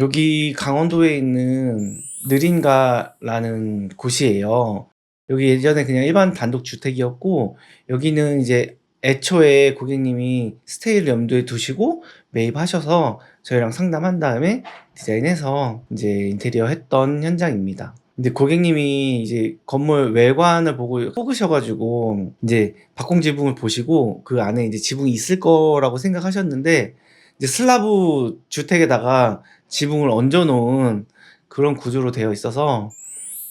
여기 강원도에 있는 느린가라는 곳이에요. 여기 예전에 그냥 일반 단독주택이었고 여기는 이제 애초에 고객님이 스테이를 염두에 두시고 매입하셔서 저희랑 상담한 다음에 디자인해서 이제 인테리어 했던 현장입니다. 근데 고객님이 이제 건물 외관을 보고 속으셔 가지고 이제 박공 지붕을 보시고 그 안에 이제 지붕이 있을 거라고 생각하셨는데 이제 슬라브 주택에다가 지붕을 얹어 놓은 그런 구조로 되어 있어서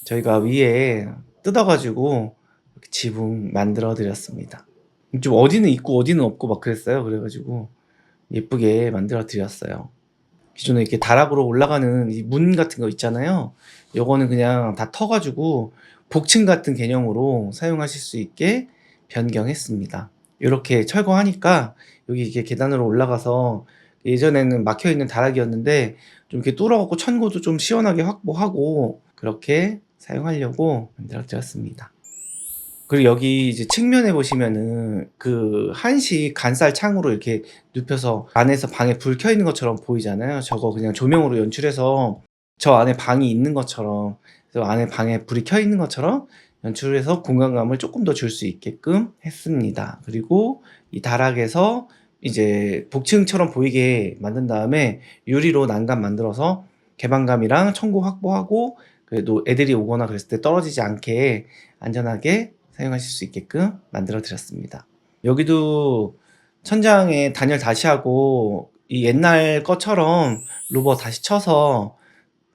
저희가 위에 뜯어 가지고 이렇게 지붕 만들어 드렸습니다. 좀 어디는 있고 어디는 없고 막 그랬어요. 그래 가지고 예쁘게 만들어 드렸어요. 기존에 이렇게 다락으로 올라가는 이 문 같은 거 있잖아요. 요거는 그냥 다 터 가지고 복층 같은 개념으로 사용하실 수 있게 변경했습니다. 요렇게 철거하니까 여기 이렇게 계단으로 올라가서 예전에는 막혀 있는 다락이었는데 좀 이렇게 뚫어 갖고 천고도 좀 시원하게 확보하고 그렇게 사용하려고 만들어 드렸습니다. 그리고 여기 이제 측면에 보시면은 그 한식 간살 창으로 이렇게 눕혀서 안에서 방에 불 켜 있는 것처럼 보이잖아요. 저거 그냥 조명으로 연출해서 저 안에 방이 있는 것처럼 그래서 안에 방에 불이 켜 있는 것처럼 연출을 해서 공간감을 조금 더 줄 수 있게끔 했습니다. 그리고 이 다락에서 이제 복층처럼 보이게 만든 다음에 유리로 난간 만들어서 개방감이랑 청고 확보하고 그래도 애들이 오거나 그랬을 때 떨어지지 않게 안전하게 사용하실 수 있게끔 만들어 드렸습니다. 여기도 천장에 단열 다시 하고 이 옛날 것처럼 루버 다시 쳐서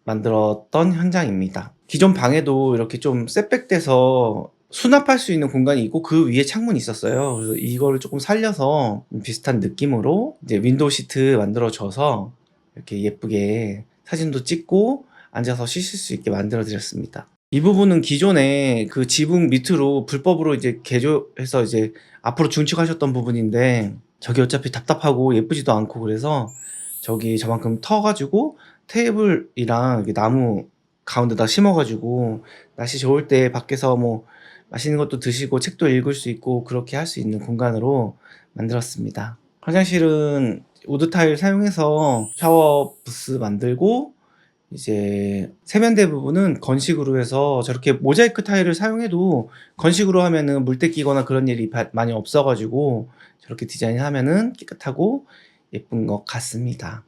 만들었던 현장입니다. 기존 방에도 이렇게 좀 셋백돼서 수납할 수 있는 공간이 있고 그 위에 창문이 있었어요. 그래서 이거를 조금 살려서 비슷한 느낌으로 이제 윈도우 시트 만들어 줘서 이렇게 예쁘게 사진도 찍고 앉아서 쉬실 수 있게 만들어 드렸습니다. 이 부분은 기존에 그 지붕 밑으로 불법으로 이제 개조해서 이제 앞으로 중축하셨던 부분인데 저기 어차피 답답하고 예쁘지도 않고 그래서 저기 저만큼 터 가지고 테이블이랑 나무 가운데다 심어 가지고 날씨 좋을 때 밖에서 뭐 맛있는 것도 드시고 책도 읽을 수 있고 그렇게 할 수 있는 공간으로 만들었습니다. 화장실은 우드 타일 사용해서 샤워 부스 만들고 이제 세면대 부분은 건식으로 해서 저렇게 모자이크 타일을 사용해도 건식으로 하면은 물때 끼거나 그런 일이 바- 많이 없어 가지고 저렇게 디자인하면은 깨끗하고 예쁜 것 같습니다.